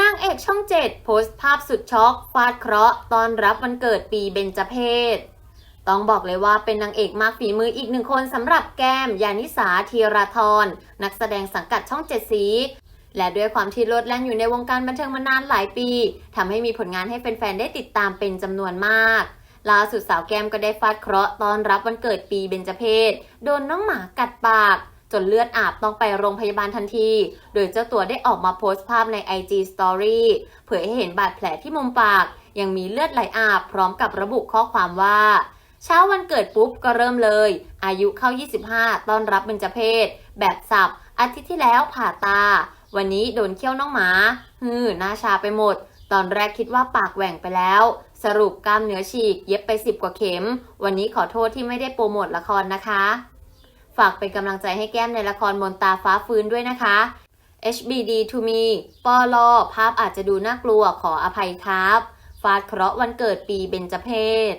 นางเอกช่องเจ็ดโพสต์ภาพสุดช็อกฟาดเคราะห์ตอนรับวันเกิดปีเบญจเพศ ต้องบอกเลยว่าเป็นนางเอกมากฝีมืออีกหนึ่งคนสำหรับแก้ม ยานิสาธีราธรนักแสดงสังกัดช่องเจ็ดสี และด้วยความที่โลดแล่นอยู่ในวงการบันเทิงมานานหลายปีทำให้มีผลงานให้แฟนๆได้ติดตามเป็นจำนวนมากล่าสุดสาวแก้มก็ได้ฟาดเคราะห์ตอนรับวันเกิดปีเบญจเพศโดนน้องหมากัดปาก จนเลือดอาบต้องไปโรงพยาบาลทันที โดยเจ้าตัวได้ออกมาโพสต์ภาพใน IG Story เผยให้เห็นบาดแผลที่มุมปาก ยังมีเลือดไหลอาบพร้อมกับระบุข้อความว่าเช้าวันเกิดปุ๊บก็เริ่มเลย อายุเข้า 25 ต้อนรับเบญจเพศ แบบสับ อาทิตย์ที่แล้วผ่าตา วันนี้โดนเคี้ยวน้องหมา ฮือหน้าชาไปหมด ตอนแรกคิดว่าปากแหว่งไปแล้ว สรุปกล้ามเนื้อฉีก เย็บไป 10 กว่าเข็ม วันนี้ขอโทษที่ไม่ได้โปรโมทละครนะคะ ฝากเป็นกำลังใจให้แก้มในละครมนตาฟ้าฟื้นด้วยนะคะ HBD to me ปอลอภาพอาจจะดูน่ากลัวขออภัยครับ ฟาดเคราะห์วันเกิดปีเบญจเพศ